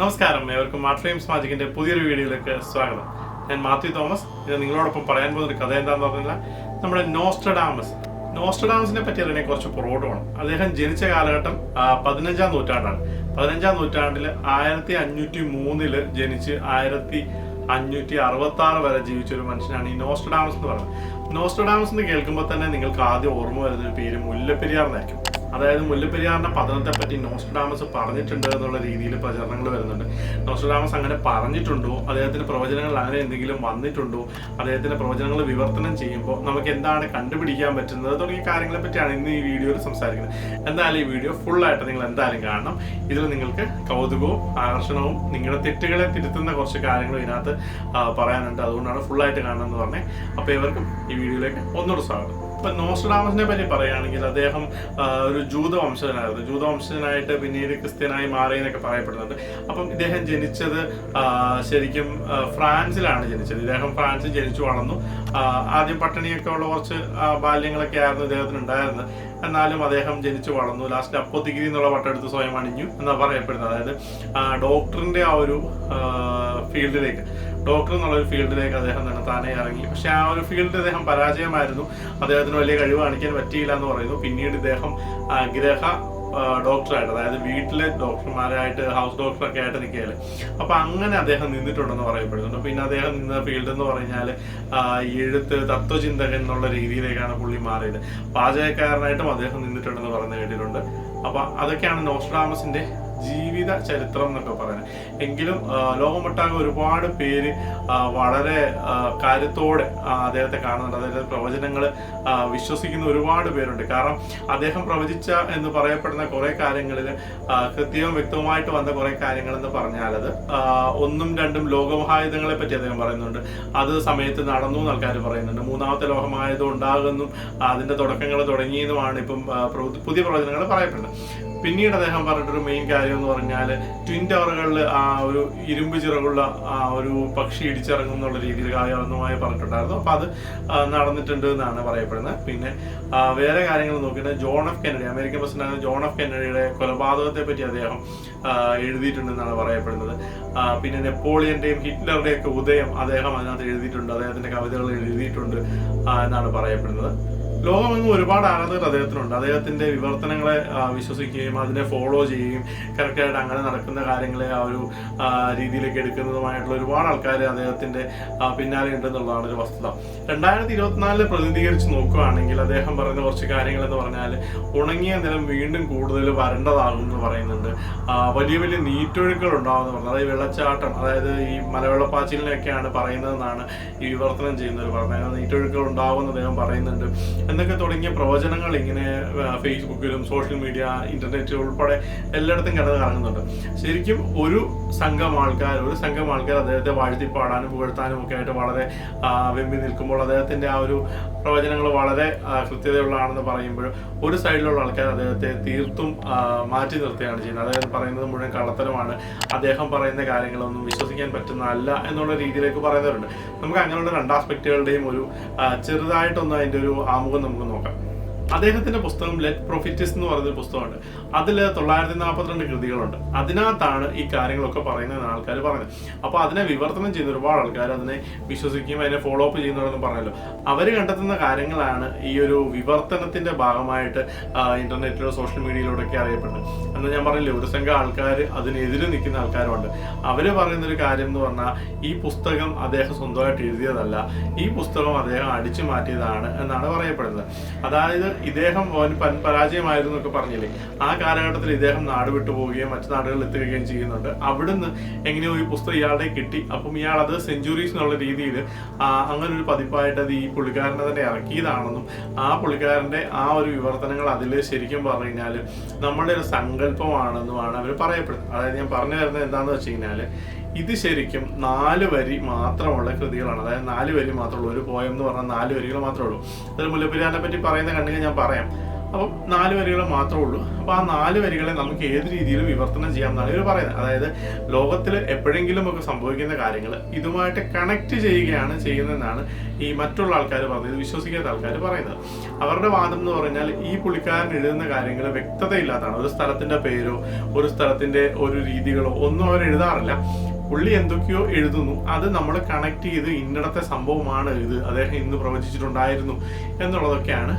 നമസ്കാരം. ഏവർക്കും mart frames മാജിക്കിന്റെ പുതിയൊരു വീഡിയോയിലേക്ക് സ്വാഗതം. ഞാൻ മാത്യു തോമസ്. ഇത് നിങ്ങളോടൊപ്പം പറയാൻ പോകുന്ന ഒരു കഥ എന്താണെന്ന് പറഞ്ഞാൽ നമ്മുടെ നോസ്റ്റഡാമസ് നോസ്റ്റഡാമസിനെ പറ്റി അറിയാൻ കുറച്ച് പുറകോട്ട് അദ്ദേഹം ജനിച്ച കാലഘട്ടം പതിനഞ്ചാം നൂറ്റാണ്ടാണ്. പതിനഞ്ചാം നൂറ്റാണ്ടിൽ ആയിരത്തി അഞ്ഞൂറ്റി മൂന്നിൽ ജനിച്ച് ആയിരത്തി അഞ്ഞൂറ്റി അറുപത്തി ആറ് വരെ ജീവിച്ച ഒരു മനുഷ്യനാണ് ഈ നോസ്റ്റഡാമസ് എന്ന് പറയുന്നത്. നോസ്റ്റഡാമസ് എന്ന് കേൾക്കുമ്പോൾ തന്നെ നിങ്ങൾക്ക് ആദ്യം ഓർമ്മ വരുന്ന ഒരു പേര് മുല്ലപ്പെരിയാർ എന്നായിരിക്കും. അതായത് മുല്ലപ്പെരിയാറിന്റെ പതനത്തെ പറ്റി നോസ്റ്റഡാമസ് പറഞ്ഞിട്ടുണ്ട് എന്നുള്ള രീതിയിൽ പ്രചരണങ്ങൾ വരുന്നുണ്ട്. നോസ്റ്റഡാമസ് അങ്ങനെ പറഞ്ഞിട്ടുണ്ടോ? അദ്ദേഹത്തിന്റെ പ്രവചനങ്ങളിൽ അങ്ങനെ എന്തെങ്കിലും വന്നിട്ടുണ്ടോ? അദ്ദേഹത്തിന്റെ പ്രവചനങ്ങൾ വിവർത്തനം ചെയ്യുമ്പോൾ നമുക്ക് എന്താണ് കണ്ടുപിടിക്കാൻ പറ്റുന്നത് തുടങ്ങിയ കാര്യങ്ങളെ പറ്റിയാണ് ഇന്ന് ഈ വീഡിയോയിൽ സംസാരിക്കുന്നത്. എന്തായാലും ഈ വീഡിയോ ഫുൾ ആയിട്ട് നിങ്ങൾ എന്തായാലും കാണണം. ഇതിൽ നിങ്ങൾക്ക് കൗതുകവും ആകർഷണവും നിങ്ങളുടെ തെറ്റുകളെ തിരുത്തുന്ന കുറച്ച് കാര്യങ്ങൾ ഇതിനകത്ത് പറയാനുണ്ട്. അതുകൊണ്ടാണ് ഫുൾ ആയിട്ട് കാണണം എന്ന് പറഞ്ഞത്. അപ്പോൾ ഇവർക്കും ഈ വീഡിയോയിലേക്ക് ഒന്നുകൂടെ സ്വാഗതം. ഇപ്പൊ നോസ്ട്രാമസിനെ പറ്റി പറയുകയാണെങ്കിൽ അദ്ദേഹം ഒരു ജൂത വംശജനായിരുന്നു ജൂത വംശജനായിട്ട് പിന്നീട് ക്രിസ്ത്യനായി മാറി എന്നൊക്കെ പറയപ്പെടുന്നുണ്ട്. അപ്പം ഇദ്ദേഹം ജനിച്ചത് ശരിക്കും ഫ്രാൻസിലാണ് ജനിച്ചത്. ഇദ്ദേഹം ഫ്രാൻസിൽ ജനിച്ചു വളർന്നു. ആദ്യം പട്ടിണിയൊക്കെ ഉള്ള കുറച്ച് ബാല്യങ്ങളൊക്കെ ആയിരുന്നു ഇദ്ദേഹത്തിന് ഉണ്ടായിരുന്നത്. എന്നാലും അദ്ദേഹം ജനിച്ചു വളർന്നു. ലാസ്റ്റ് അപ്പോ ഡിഗ്രി എന്നുള്ള പട്ടെടുത്ത് സ്വയം അണിഞ്ഞു എന്നാ പറയപ്പെടുന്നത്. അതായത് ഡോക്ടറിന്റെ ആ ഒരു ഫീൽഡിലേക്ക്. ഡോക്ടർ എന്നുള്ള ഒരു ഫീൽഡിലേക്ക് അദ്ദേഹം തന്നെ താനെ ഇറങ്ങി. പക്ഷെ ആ ഒരു ഫീൽഡിൽ അദ്ദേഹം പരാജയമായിരുന്നു. അദ്ദേഹത്തിന് വലിയ കഴിവ് കാണിക്കാൻ പറ്റിയില്ല എന്ന് പറയുന്നു. പിന്നീട് ഇദ്ദേഹം ഗ്രഹ ഡോക്ടറായിട്ട് അതായത് വീട്ടിലെ ഡോക്ടർമാരായിട്ട് ഹൗസ് ഡോക്ടറൊക്കെ ആയിട്ട് നിൽക്കുകയല്ലേ അപ്പൊ അങ്ങനെ അദ്ദേഹം നിന്നിട്ടുണ്ടെന്ന് പറയപ്പെടുന്നുണ്ട്. പിന്നെ അദ്ദേഹം നിന്ന ഫീൽഡ് എന്ന് പറഞ്ഞാൽ എഴുത്ത് തത്വചിന്തകൻ എന്നുള്ള രീതിയിലേക്കാണ് പുള്ളി മാറിയത്. പാചകക്കാരനായിട്ടും അദ്ദേഹം നിന്നിട്ടുണ്ടെന്ന് പറഞ്ഞു കേട്ടിട്ടുണ്ട്. അപ്പൊ അതൊക്കെയാണ് നോസ്ട്രാമസിന്റെ ജീവിത ചരിത്രം എന്നൊക്കെ പറയുന്നത്. എങ്കിലും ലോകമൊട്ടാകെ ഒരുപാട് പേര് വളരെ കാര്യത്തോടെ അദ്ദേഹത്തെ കാണുന്നുണ്ട്. അതായത് പ്രവചനങ്ങൾ വിശ്വസിക്കുന്ന ഒരുപാട് പേരുണ്ട്. കാരണം അദ്ദേഹം പ്രവചിച്ച എന്ന് പറയപ്പെടുന്ന കുറെ കാര്യങ്ങളിൽ കൃത്യവും വ്യക്തവുമായിട്ട് വന്ന കുറെ കാര്യങ്ങൾ എന്ന് പറഞ്ഞാൽ അത് ഒന്നും രണ്ടും ലോകമഹായുധങ്ങളെ പറ്റി അദ്ദേഹം പറയുന്നുണ്ട്. അത് സമയത്ത് നടന്നു എന്ന് ആൾക്കാർ പറയുന്നുണ്ട്. മൂന്നാമത്തെ ലോകമായുധം ഉണ്ടാകുന്നു അതിന്റെ തുടക്കങ്ങൾ തുടങ്ങിയെന്നുമാണ് ഇപ്പം പുതിയ പ്രവചനങ്ങൾ പറയപ്പെടുന്നത്. പിന്നീട് അദ്ദേഹം പറഞ്ഞിട്ടൊരു മെയിൻ കാര്യം എന്ന് പറഞ്ഞാൽ ട്വിൻ ടവറുകളിൽ ആ ഒരു ഇരുമ്പ് ചിറകുള്ള ആ ഒരു പക്ഷി ഇടിച്ചിറങ്ങും എന്നുള്ള രീതിയിൽ കാര്യമായി പറഞ്ഞിട്ടുണ്ടായിരുന്നു. അപ്പോൾ അത് നടന്നിട്ടുണ്ട് എന്നാണ് പറയപ്പെടുന്നത്. പിന്നെ വേറെ കാര്യങ്ങൾ നോക്കിയിട്ട് John F Kennedy American president John F കെന്നഡിയുടെ കൊലപാതകത്തെ പറ്റി അദ്ദേഹം എഴുതിയിട്ടുണ്ട് എഴുതിയിട്ടുണ്ടെന്നാണ് പറയപ്പെടുന്നത്. പിന്നെ നെപ്പോളിയന്റെയും ഹിറ്റ്ലറുടെയും ഒക്കെ ഉദയം അദ്ദേഹം അതിനകത്ത് എഴുതിയിട്ടുണ്ട്. അദ്ദേഹത്തിന്റെ കവിതകൾ എഴുതിയിട്ടുണ്ട് എന്നാണ് പറയപ്പെടുന്നത്. ലോകമെങ്ങും ഒരുപാട് ആരാധകർ അദ്ദേഹത്തിനുണ്ട്. അദ്ദേഹത്തിന്റെ വിവർത്തനങ്ങളെ വിശ്വസിക്കുകയും അതിനെ ഫോളോ ചെയ്യുകയും കറക്റ്റായിട്ട് അങ്ങനെ നടക്കുന്ന കാര്യങ്ങളെ ആ ഒരു രീതിയിലേക്ക് എടുക്കുന്നതുമായിട്ടുള്ള ഒരുപാട് ആൾക്കാർ അദ്ദേഹത്തിന്റെ പിന്നാലെ ഉണ്ടെന്നുള്ളതാണ് ഒരു വസ്തുത. രണ്ടായിരത്തി ഇരുപത്തിനാലിൽ പ്രതിനിധീകരിച്ച് നോക്കുകയാണെങ്കിൽ അദ്ദേഹം പറയുന്ന കുറച്ച് കാര്യങ്ങൾ എന്ന് പറഞ്ഞാൽ ഉണങ്ങിയ നിലം വീണ്ടും കൂടുതൽ വരണ്ടതാകും എന്ന് പറയുന്നുണ്ട്. വലിയ വലിയ നീറ്റൊഴുക്കൾ ഉണ്ടാവുമെന്ന് പറഞ്ഞു. അതായത് വെള്ളച്ചാട്ടം അതായത് ഈ മലവെള്ളപ്പാച്ചിലിനെയൊക്കെയാണ് പറയുന്നതെന്നാണ് ഈ വിവർത്തനം ചെയ്യുന്നവർ പറഞ്ഞത്. നീറ്റൊഴുക്കുകൾ ഉണ്ടാവുമെന്ന് അദ്ദേഹം പറയുന്നുണ്ട്. എന്നൊക്കെ തുടങ്ങിയ പ്രവചനങ്ങൾ ഇങ്ങനെ ഫേസ്ബുക്കിലും സോഷ്യൽ മീഡിയ ഇന്റർനെറ്റ് ഉൾപ്പെടെ എല്ലായിടത്തും കിടന്ന് കറങ്ങുന്നുണ്ട്. ശരിക്കും ഒരു സംഘം ആൾക്കാർ ഒരു സംഘം ആൾക്കാർ അദ്ദേഹത്തെ വാഴ്ത്തിപ്പാടാനും പുകഴ്ത്താനും ഒക്കെ ആയിട്ട് വളരെ വെമ്പി നിൽക്കുമ്പോൾ അദ്ദേഹത്തിന്റെ ആ ഒരു പ്രവചനങ്ങൾ വളരെ കൃത്യതയുള്ളതാണെന്ന് പറയുമ്പോഴും ഒരു സൈഡിലുള്ള ആൾക്കാർ അദ്ദേഹത്തെ തീർത്തും മാറ്റി നിർത്തുകയാണ് ചെയ്യുന്നത്. അദ്ദേഹം പറയുന്നത് മുഴുവൻ കള്ളത്തരമാണ്. അദ്ദേഹം പറയുന്ന കാര്യങ്ങളൊന്നും വിശ്വസിക്കാൻ പറ്റുന്നതല്ല എന്നുള്ള രീതിയിലേക്ക് പറയുന്നവരുണ്ട്. നമുക്ക് അങ്ങനെയുള്ള രണ്ട് ആസ്പെക്റ്റുകളുടെയും ഒരു ചെറുതായിട്ടൊന്ന് അതിന്റെ ഒരു ആമുഖം നമുക്ക് നോക്കാം. അദ്ദേഹത്തിന്റെ പുസ്തകം ലെറ്റ് പ്രൊഫിറ്റിസ് എന്ന് പറയുന്ന പുസ്തകമുണ്ട്. അതിൽ തൊള്ളായിരത്തി നാൽപ്പത്തിരണ്ട് കൃതികളുണ്ട്. അതിനകത്താണ് ഈ കാര്യങ്ങളൊക്കെ പറയുന്നത് ആൾക്കാർ പറയുന്നത്. അപ്പോൾ അതിനെ വിവർത്തനം ചെയ്യുന്ന ഒരുപാട് ആൾക്കാർ അതിനെ വിശ്വസിക്കുകയും അതിനെ ഫോളോ അപ്പ് ചെയ്യുന്നവരെന്ന് പറഞ്ഞല്ലോ. അവർ കണ്ടെത്തുന്ന കാര്യങ്ങളാണ് ഈ ഒരു വിവർത്തനത്തിന്റെ ഭാഗമായിട്ട് ഇന്റർനെറ്റിലോ സോഷ്യൽ മീഡിയയിലൂടെ ഒക്കെ അറിയപ്പെടുന്നത്. എന്ന് ഞാൻ പറഞ്ഞില്ലേ ഒരു സംഘം ആൾക്കാർ അതിനെതിരെ നിൽക്കുന്ന ആൾക്കാരുണ്ട്. അവർ പറയുന്ന ഒരു കാര്യം എന്ന് പറഞ്ഞാൽ ഈ പുസ്തകം അദ്ദേഹം സ്വന്തമായിട്ട് എഴുതിയതല്ല. ഈ പുസ്തകം അദ്ദേഹം അടിച്ചു മാറ്റിയതാണ് എന്നാണ് പറയപ്പെടുന്നത്. അതായത് ഇദ്ദേഹം അവന് പൻ- പരാജയമായിരുന്നു എന്നൊക്കെ പറഞ്ഞില്ലേ? ആ കാലഘട്ടത്തിൽ ഇദ്ദേഹം നാട് വിട്ടു പോവുകയും മറ്റു നാടുകളിൽ എത്തുകയും ചെയ്യുന്നുണ്ട്. അവിടുന്ന് എങ്ങനെയോ ഈ പുസ്തകം ഇയാളുടെ കിട്ടി. അപ്പം ഇയാൾ അത് സെഞ്ചുറീസ് എന്നുള്ള രീതിയിൽ അങ്ങനെ ഒരു പതിപ്പായിട്ട് അത് ഈ പുള്ളിക്കാരനെ തന്നെ ഇറക്കിയതാണെന്നും ആ പുള്ളിക്കാരന്റെ ആ ഒരു വിവർത്തനങ്ങൾ അതിൽ ശരിക്കും പറഞ്ഞു കഴിഞ്ഞാൽ നമ്മളുടെ ഒരു സങ്കല്പമാണെന്നുമാണ് അവർ പറയപ്പെടുന്നത്. അതായത് ഞാൻ പറഞ്ഞു തരുന്നത് എന്താണെന്ന് വെച്ച് കഴിഞ്ഞാൽ ഇത് ശരിക്കും നാല് വരി മാത്രമുള്ള കൃതികളാണ്. അതായത് നാല് വരി മാത്രമുള്ളൂ ഒരു പോയം എന്ന് പറഞ്ഞാൽ നാല് വരികൾ മാത്രമേ ഉള്ളൂ. അതിൽ മുല്ലപ്പെരിയാറിനെ പറ്റി പറയുന്ന കണ്ടെങ്കിൽ ഞാൻ പറയാം. അപ്പം നാല് വരികൾ മാത്രമേ ഉള്ളൂ. അപ്പോൾ ആ നാല് വരികളെ നമുക്ക് ഏത് രീതിയിലും വിവർത്തനം ചെയ്യാം എന്നാണ് ഇവർ പറയുന്നത്. അതായത് ലോകത്തിൽ എപ്പോഴെങ്കിലും ഒക്കെ സംഭവിക്കുന്ന കാര്യങ്ങൾ ഇതുമായിട്ട് കണക്ട് ചെയ്യുകയാണ് ചെയ്യുന്നതെന്നാണ് ഈ മറ്റുള്ള ആൾക്കാർ പറഞ്ഞത്. വിശ്വസിക്കാത്ത ആൾക്കാർ പറയുന്നത്. അവരുടെ വാദം എന്ന് പറഞ്ഞാൽ ഈ പുള്ളിക്കാരൻ എഴുതുന്ന കാര്യങ്ങൾ വ്യക്തതയില്ലാത്തതാണ്. ഒരു സ്ഥലത്തിന്റെ പേരോ ഒരു സ്ഥലത്തിന്റെ ഒരു രീതികളോ ഒന്നും അവർ എഴുതാറില്ല. പുള്ളി എന്തൊക്കെയോ എഴുതുന്നു. അത് നമ്മൾ കണക്ട് ചെയ്ത് ഇന്നിടത്തെ സംഭവമാണ് ഇത്. അദ്ദേഹം ഇന്ന് പ്രവചിച്ചിട്ടുണ്ടായിരുന്നു എന്നുള്ളതൊക്കെയാണ്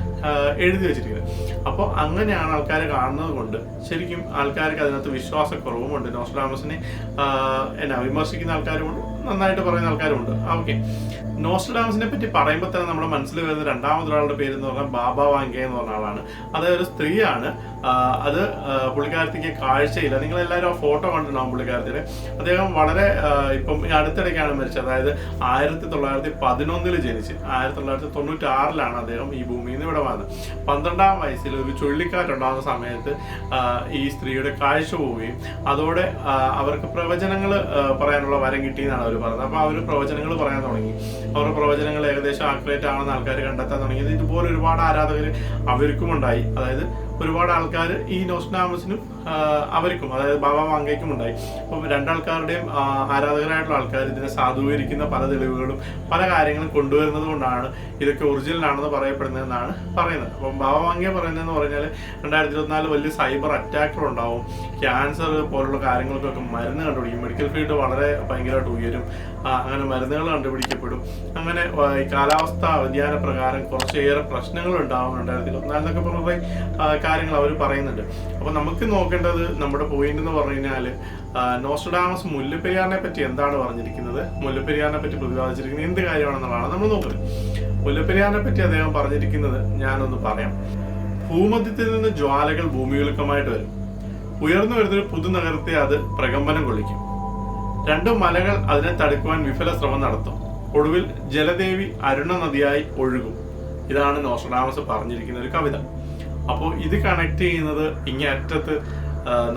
എഴുതി വെച്ചിരിക്കുന്നത്. അപ്പോൾ അങ്ങനെയാണ് ആൾക്കാർ കാണുന്നത് കൊണ്ട് ശരിക്കും ആൾക്കാർക്ക് അതിനകത്ത് വിശ്വാസക്കുറവുമുണ്ട്. നോസ്ട്രാമസിനെ എന്നാ വിമർശിക്കുന്ന ആൾക്കാരുമുണ്ട്. നന്നായിട്ട് പറയുന്ന ആൾക്കാരുണ്ട് ഓക്കെ നോസ്റ്റഡാമസിനെ പറ്റി പറയുമ്പോൾ തന്നെ നമ്മുടെ മനസ്സിൽ വരുന്ന രണ്ടാമതൊരാളുടെ പേര് എന്ന് പറഞ്ഞാൽ ബാബ വാങ്കെ എന്ന് പറഞ്ഞ ആളാണ്. അത് ഒരു സ്ത്രീയാണ്. അത് പുള്ളിക്കാരത്തിക്ക് കാഴ്ചയില്ല. നിങ്ങൾ എല്ലാവരും ആ ഫോട്ടോ കണ്ടിട്ടുണ്ടാവും പുള്ളിക്കാരത്തിന്. അദ്ദേഹം വളരെ ഇപ്പം അടുത്തിടയ്ക്കാണ് മരിച്ചത്. അതായത് ആയിരത്തി തൊള്ളായിരത്തി പതിനൊന്നിൽ ജനിച്ച്. ആയിരത്തി തൊള്ളായിരത്തി തൊണ്ണൂറ്റി ആറിലാണ് അദ്ദേഹം ഈ ഭൂമിയിൽ നിന്ന് ഇവിടെ വന്നത്. പന്ത്രണ്ടാം വയസ്സിൽ ഒരു ചുഴലിക്കാറ്റുണ്ടാകുന്ന സമയത്ത് ഈ സ്ത്രീയുടെ കാഴ്ച പോവുകയും അതോടെ അവർക്ക് പ്രവചനങ്ങൾ പറയാനുള്ള വരം കിട്ടിയെന്നാണ് അവർ പറഞ്ഞത്. അപ്പോൾ അവർ പ്രവചനങ്ങൾ പറയാൻ തുടങ്ങി. അവരുടെ പ്രവചനങ്ങൾ ഏകദേശം ആക്യുറേറ്റ് ആണെന്ന് ആൾക്കാർ കണ്ടെത്താൻ തുടങ്ങിയത് ഇതുപോലെ ഒരുപാട് ആരാധകർ അവർക്കും ഉണ്ടായി അതായത് ഒരുപാട് ആൾക്കാർ ഈ നോസ്റ്റാമസിനും അവർക്കും അതായത് ബാബ വാങ്കയ്ക്കും ഉണ്ടായി അപ്പം രണ്ടാൾക്കാരുടെയും ആരാധകരായിട്ടുള്ള ആൾക്കാർ ഇതിനെ സാധൂകരിക്കുന്ന പല തെളിവുകളും പല കാര്യങ്ങളും കൊണ്ടുവരുന്നത് കൊണ്ടാണ് ഇതൊക്കെ ഒറിജിനൽ ആണെന്ന് പറയപ്പെടുന്നതെന്നാണ് പറയുന്നത്. അപ്പം ബാബ വാങ്കയെ പറയുന്നതെന്ന് പറഞ്ഞാൽ രണ്ടായിരത്തി ഇരുപത്തിനാല് വലിയ സൈബർ അറ്റാക്കർ ഉണ്ടാവും. ക്യാൻസർ പോലുള്ള കാര്യങ്ങൾക്കൊക്കെ മരുന്ന് കണ്ടുപിടിക്കും. മെഡിക്കൽ ഫീൽഡ് വളരെ ഭയങ്കരമായിട്ട് ഉയരും. അങ്ങനെ മരുന്നുകൾ കണ്ടുപിടിക്കപ്പെടും. അങ്ങനെ കാലാവസ്ഥ വ്യതിയാന പ്രകാരം കുറച്ചേറെ പ്രശ്നങ്ങൾ ഉണ്ടാവും രണ്ടായിരത്തി ഇരുപത്തിനാലിനൊക്കെ പറഞ്ഞ കുറേ ആ, കാര്യങ്ങൾ അവർ പറയുന്നുണ്ട്. അപ്പൊ നമുക്ക് നോക്കേണ്ടത് നമ്മുടെ പോയിന്റ് എന്ന് പറഞ്ഞു കഴിഞ്ഞാൽ നോസ്റ്റഡാമസ് മുല്ലപ്പെരിയാറിനെ പറ്റി എന്താണ് പറഞ്ഞിരിക്കുന്നത്? മുല്ലപ്പെരിയാറിനെ പറ്റി പ്രതിപാദിച്ചിരിക്കുന്നത് എന്ത് കാര്യമാണെന്നുള്ളതാണ് നമ്മൾ നോക്കുന്നത്. മുല്ലപ്പെരിയാറിനെ പറ്റി അദ്ദേഹം പറഞ്ഞിരിക്കുന്നത് ഞാനൊന്ന് പറയാം. ഭൂമധ്യത്തിൽ നിന്ന് ജ്വാലകൾ ഭൂമികുലുക്കമായിട്ട് വരും. ഉയർന്നു വരുന്നൊരു പുതുനഗരത്തെ അത് പ്രകമ്പനം കൊള്ളിക്കും. രണ്ട് മലകൾ അതിനെ തടുക്കുവാൻ വിഫല ശ്രമം നടത്തും. ഒടുവിൽ ജലദേവി അരുണ നദിയായി ഒഴുകും. ഇതാണ് നോസ്ട്രഡാമസ് പറഞ്ഞിരിക്കുന്ന ഒരു കവിത. അപ്പോൾ ഇത് കണക്ട് ചെയ്യുന്നത് ഇങ്ങേ അറ്റത്ത്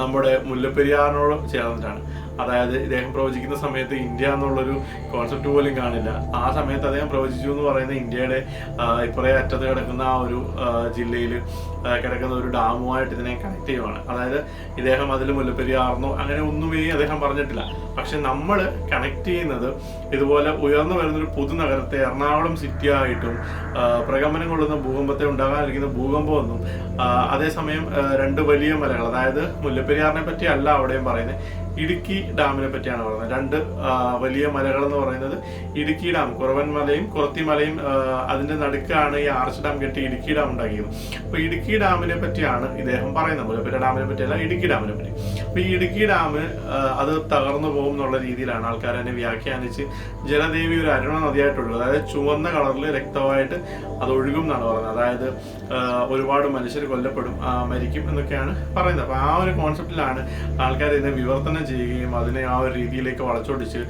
നമ്മുടെ മുല്ലപ്പെരിയാറിനോട് ചേർന്നിട്ടാണ്. അതായത് ഇദ്ദേഹം പ്രവചിക്കുന്ന സമയത്ത് ഇന്ത്യ എന്നുള്ളൊരു കോൺസെപ്റ്റ് പോലും കാണില്ല. ആ സമയത്ത് അദ്ദേഹം പ്രവചിച്ചു എന്ന് പറയുന്ന ഇന്ത്യയുടെ ഇപ്പറേ അറ്റത്ത് കിടക്കുന്ന ആ ഒരു ജില്ലയിൽ കിടക്കുന്ന ഒരു ഡാമുമായിട്ട് ഇതിനെ കണക്ട് ചെയ്യുവാണ്. അതായത് ഇദ്ദേഹം അതിൽ മുല്ലപ്പെരിയാർന്നോ അങ്ങനെ ഒന്നുമേ അദ്ദേഹം പറഞ്ഞിട്ടില്ല. പക്ഷെ നമ്മൾ കണക്ട് ചെയ്യുന്നത് ഇതുപോലെ ഉയർന്നു വരുന്നൊരു പുതുനഗരത്തെ എറണാകുളം സിറ്റി ആയിട്ടും പ്രകമ്പനം കൊള്ളുന്ന ഭൂകമ്പത്തെ ഉണ്ടാകാനിരിക്കുന്ന ഭൂകമ്പമൊന്നും അതേസമയം രണ്ട് വലിയ മലകൾ അതായത് മുല്ലപ്പെരിയാറിനെ പറ്റി അല്ല അവിടെയും പറയുന്നത് ഇടുക്കി ഡാമിനെ പറ്റിയാണ് പറയുന്നത്. രണ്ട് വലിയ മലകൾ എന്ന് പറയുന്നത് ഇടുക്കി ഡാം കുറവൻ മലയും കുറത്തി മലയും അതിന്റെ നടുക്കാണ് ഈ ആർച്ച് ഡാം കെട്ടി ഇടുക്കി ഡാം ഉണ്ടാക്കിയത്. അപ്പൊ ഇടുക്കി ഡാമിനെ പറ്റിയാണ് ഇദ്ദേഹം പറയുന്നത്. മുല്ലപ്പെട്ട ഡാമിനെ പറ്റിയല്ല ഇടുക്കി ഡാമിനെ പറ്റി. അപ്പൊ ഈ ഇടുക്കി ഡാം അത് തകർന്നു പോകും എന്നുള്ള രീതിയിലാണ് ആൾക്കാർ അതിനെ വ്യാഖ്യാനിച്ച് ജലദേവി ഒരു അരുണ നദിയായിട്ടുള്ളത്. അതായത് ചുവന്ന കളറിൽ രക്തമായിട്ട് അത് ഒഴുകും എന്നാണ് പറയുന്നത്. അതായത് ഒരുപാട് മനുഷ്യർ കൊല്ലപ്പെടും മരിക്കും എന്നൊക്കെയാണ് പറയുന്നത്. അപ്പോൾ ആ ഒരു കോൺസെപ്റ്റിലാണ് ആൾക്കാർ ഇതിനെ വിവർത്തനം ചെയ്യുകയും അതിനെ ആ ഒരു രീതിയിലേക്ക് വളച്ചൊടിച്ച്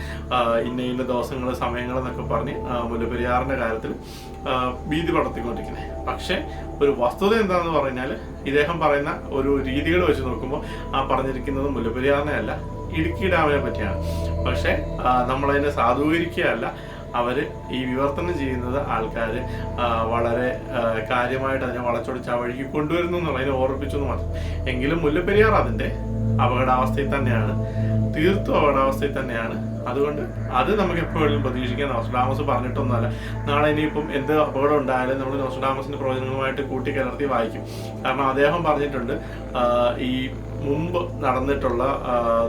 ഇന്ന ഇന്ന ദിവസങ്ങൾ സമയങ്ങൾ എന്നൊക്കെ പറഞ്ഞ് മുല്ലപ്പെരിയാറിന്റെ കാര്യത്തിൽ ഭീതി പടർത്തിക്കൊണ്ടിരിക്കുന്നത് പക്ഷേ ഒരു വസ്തുത എന്താണെന്ന് പറഞ്ഞാൽ ഇദ്ദേഹം പറയുന്ന ഒരു രീതികൾ വെച്ച് നോക്കുമ്പോൾ ആ പറഞ്ഞിരിക്കുന്നത് മുല്ലപ്പെരിയാറിനെ അല്ല ഇടുക്കി ഡാമിനെ പറ്റിയാണ്. പക്ഷേ നമ്മളതിനെ സാധൂകരിക്കുകയല്ല അവർ ഈ വിവർത്തനം ചെയ്യുന്നത് ആൾക്കാർ വളരെ കാര്യമായിട്ട് അതിനെ വളച്ചൊടിച്ച് ആ വഴിക്ക് കൊണ്ടുവരുന്നു എന്നുള്ളതിനെ ഓർപ്പിച്ചു എന്ന് മാത്രം. എങ്കിലും മുല്ലപ്പെരിയാർ അതിന്റെ അപകടാവസ്ഥയിൽ തന്നെയാണ്. തീർത്തും അപകടാവസ്ഥയിൽ തന്നെയാണ്. അതുകൊണ്ട് അത് നമുക്ക് എപ്പോഴും പ്രതീക്ഷിക്കാൻ നോസ്ഡാമസ് പറഞ്ഞിട്ടൊന്നുമല്ല. നാളെ ഇനിയിപ്പം എന്ത് അപകടം ഉണ്ടായാലും നമ്മൾ നോസ്ഡാമസിന്റെ പ്രവചനങ്ങളുമായിട്ട് കൂട്ടിക്കലർത്തി വായിക്കും. കാരണം അദ്ദേഹം പറഞ്ഞിട്ടുണ്ട് ഈ മുമ്പ് നടന്നിട്ടുള്ള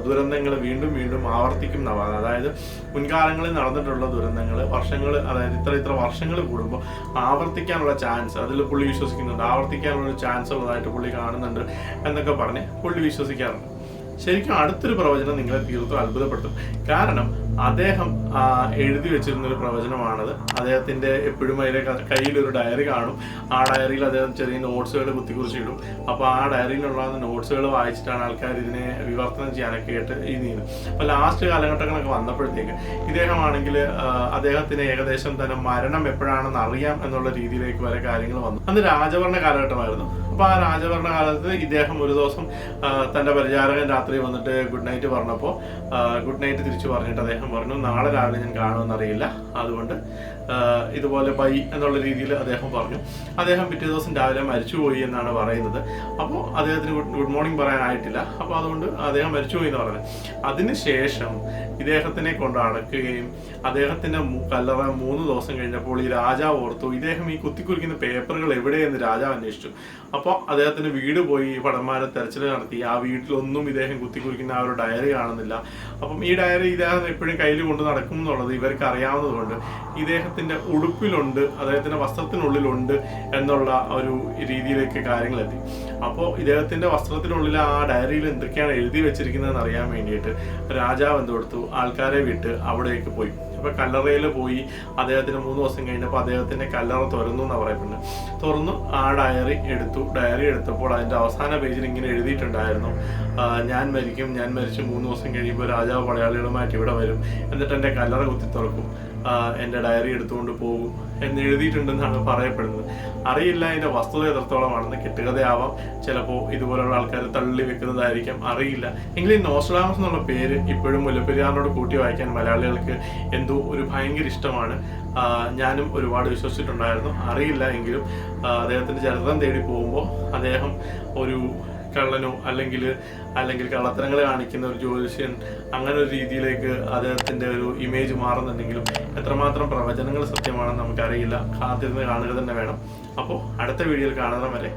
ദുരന്തങ്ങൾ വീണ്ടും വീണ്ടും ആവർത്തിക്കും എന്നാണ് അതായത് മുൻകാലങ്ങളിൽ നടന്നിട്ടുള്ള ദുരന്തങ്ങൾ വർഷങ്ങൾ അതായത് ഇത്ര ഇത്ര വർഷങ്ങൾ കൂടുമ്പോൾ ആവർത്തിക്കാനുള്ള ചാൻസ് അതിൽ പുള്ളി വിശ്വസിക്കുന്നുണ്ട്. ആവർത്തിക്കാനുള്ള ചാൻസ് ഉള്ളതായിട്ട് പുള്ളി കാണുന്നുണ്ട് എന്നൊക്കെ പറഞ്ഞ് പുള്ളി വിശ്വസിക്കാറുണ്ട്. ശരിക്കും അടുത്തൊരു പ്രവചനം നിങ്ങളെ തീർത്തും അത്ഭുതപ്പെടുത്തും. കാരണം അദ്ദേഹം എഴുതി വെച്ചിരുന്ന ഒരു പ്രവചനമാണത്. അദ്ദേഹത്തിന്റെ എപ്പോഴും അതിലെ കയ്യിൽ ഒരു ഡയറി കാണും. ആ ഡയറിയിൽ അദ്ദേഹം ചെറിയ നോട്ട്സുകൾ കുത്തിക്കുറിച്ചിടും അപ്പോൾ ആ ഡയറിയിലുള്ള നോട്ട്സുകൾ വായിച്ചിട്ടാണ് ആൾക്കാർ ഇതിനെ വിവർത്തനം ചെയ്യാനൊക്കെ ആയിട്ട് ഈ ചെയ്യുന്നത്. അപ്പോൾ ലാസ്റ്റ് കാലഘട്ടങ്ങളൊക്കെ വന്നപ്പോഴത്തേക്ക് ഇദ്ദേഹമാണെങ്കിൽ അദ്ദേഹത്തിന് ഏകദേശം തന്നെ മരണം എപ്പോഴാണെന്ന് അറിയാം എന്നുള്ള രീതിയിലേക്ക് വരെ കാര്യങ്ങൾ വന്നു. അന്ന് രാജഭരണ കാലഘട്ടമായിരുന്നു. അപ്പോൾ ആ രാജഭരണ കാലത്ത് ഇദ്ദേഹം ഒരു ദിവസം തന്റെ പരിചാരകൻ രാത്രി വന്നിട്ട് ഗുഡ് നൈറ്റ് പറഞ്ഞപ്പോൾ ഗുഡ് നൈറ്റ് തിരിച്ചു പറഞ്ഞിട്ട് അദ്ദേഹം പറഞ്ഞു നാളെ രാവിലെ ഞാൻ കാണുമെന്നറിയില്ല. അതുകൊണ്ട് ഇതുപോലെ ബൈ എന്നുള്ള രീതിയിൽ അദ്ദേഹം പറഞ്ഞു. അദ്ദേഹം പിറ്റേ ദിവസം രാവിലെ മരിച്ചുപോയി എന്നാണ് പറയുന്നത്. അപ്പോൾ അദ്ദേഹത്തിന് ഗുഡ് ഗുഡ് മോർണിംഗ് പറയാനായിട്ടില്ല. അപ്പോൾ അതുകൊണ്ട് അദ്ദേഹം മരിച്ചുപോയി എന്ന് പറഞ്ഞത് അതിനുശേഷം ഇദ്ദേഹത്തിനെ കൊണ്ട് അടക്കുകയും അദ്ദേഹത്തിന്റെ കല്ലറ മൂന്ന് ദിവസം കഴിഞ്ഞപ്പോൾ ഈ രാജാവ് ഓർത്തു ഇദ്ദേഹം ഈ കുത്തിക്കുറിക്കുന്ന പേപ്പറുകൾ എവിടെയെന്ന് രാജാവ് അന്വേഷിച്ചു. അപ്പോൾ അദ്ദേഹത്തിന്റെ വീട് പോയി പടന്മാരെ തെരച്ചിൽ നടത്തി. ആ വീട്ടിലൊന്നും ഇദ്ദേഹം കുത്തിക്കുറിക്കുന്ന ആ ഒരു ഡയറി കാണുന്നില്ല. അപ്പം ഈ ഡയറി ഇദ്ദേഹം എപ്പോഴും കയ്യിൽ കൊണ്ട് നടക്കും എന്നുള്ളത് ഇവർക്ക് അറിയാവുന്നതുകൊണ്ട് ഇദ്ദേഹത്തിന്റെ ഉടുപ്പിലുണ്ട് അദ്ദേഹത്തിന്റെ വസ്ത്രത്തിനുള്ളിലുണ്ട് എന്നുള്ള ഒരു രീതിയിലേക്ക് കാര്യങ്ങൾ എത്തി. അപ്പോൾ ഇദ്ദേഹത്തിന്റെ വസ്ത്രത്തിനുള്ളിൽ ആ ഡയറിയിൽ എന്തൊക്കെയാണ് എഴുതി വെച്ചിരിക്കുന്നതെന്ന് അറിയാൻ വേണ്ടിയിട്ട് രാജാവ് എന്ത് കൊടുത്തു? ആൾക്കാരെ വിട്ട് അവിടേക്ക് പോയി. അപ്പൊ കല്ലറയിൽ പോയി അദ്ദേഹത്തിന് മൂന്ന് ദിവസം കഴിഞ്ഞപ്പോൾ അദ്ദേഹത്തിന്റെ കല്ലറ തുറന്നു എന്നാണ് പറയപ്പെടുന്നത് തുറന്നു ആ ഡയറി എടുത്തു. ഡയറി എടുത്തപ്പോൾ അതിന്റെ അവസാന പേജിൽ ഇങ്ങനെ എഴുതിയിട്ടുണ്ടായിരുന്നു ഞാൻ മരിക്കും ഞാൻ മരിച്ച് മൂന്ന് ദിവസം കഴിയുമ്പോൾ രാജാവ് പടയാളികളുമായിട്ട് ഇവിടെ വരും എന്നിട്ട് എന്റെ കല്ലറ കുത്തി തുറക്കും. എന്റെ ഡയറി എടുത്തുകൊണ്ട് പോകും എന്ന് എഴുതിയിട്ടുണ്ടെന്നാണ് പറയപ്പെടുന്നത്. അറിയില്ല അതിന്റെ വസ്തുത എത്രത്തോളമാണെന്ന് കെട്ടുകഥയാവാം. ചിലപ്പോൾ ഇതുപോലുള്ള ആൾക്കാർ തള്ളി വെക്കുന്നതായിരിക്കാം. അറിയില്ല. എങ്കിലും നോസ്ട്രാമസ് എന്നുള്ള പേര് ഇപ്പോഴും മുല്ലപ്പെരിയാറിനോട് കൂട്ടി വായിക്കാൻ മലയാളികൾക്ക് എന്തോ ഒരു ഭയങ്കര ഇഷ്ടമാണ്. ഞാനും ഒരുപാട് വിശ്വസിച്ചിട്ടുണ്ടായിരുന്നു. അറിയില്ല എങ്കിലും അദ്ദേഹത്തിന്റെ ചരിത്രം തേടി പോകുമ്പോൾ അദ്ദേഹം ഒരു കള്ളനോ അല്ലെങ്കിൽ അല്ലെങ്കിൽ കള്ളത്തരങ്ങൾ കാണിക്കുന്ന ഒരു ജ്യോതിഷ്യൻ അങ്ങനെ ഒരു രീതിയിലേക്ക് അദ്ദേഹത്തിന്റെ ഒരു ഇമേജ് മാറുന്നുണ്ടെങ്കിലും എത്രമാത്രം പ്രവചനങ്ങൾ സത്യമാണെന്ന് നമുക്കറിയില്ല. കാത്തിരുന്ന് കാണുക തന്നെ വേണം. അപ്പോൾ അടുത്ത വീഡിയോയിൽ കാണുന്ന വരെ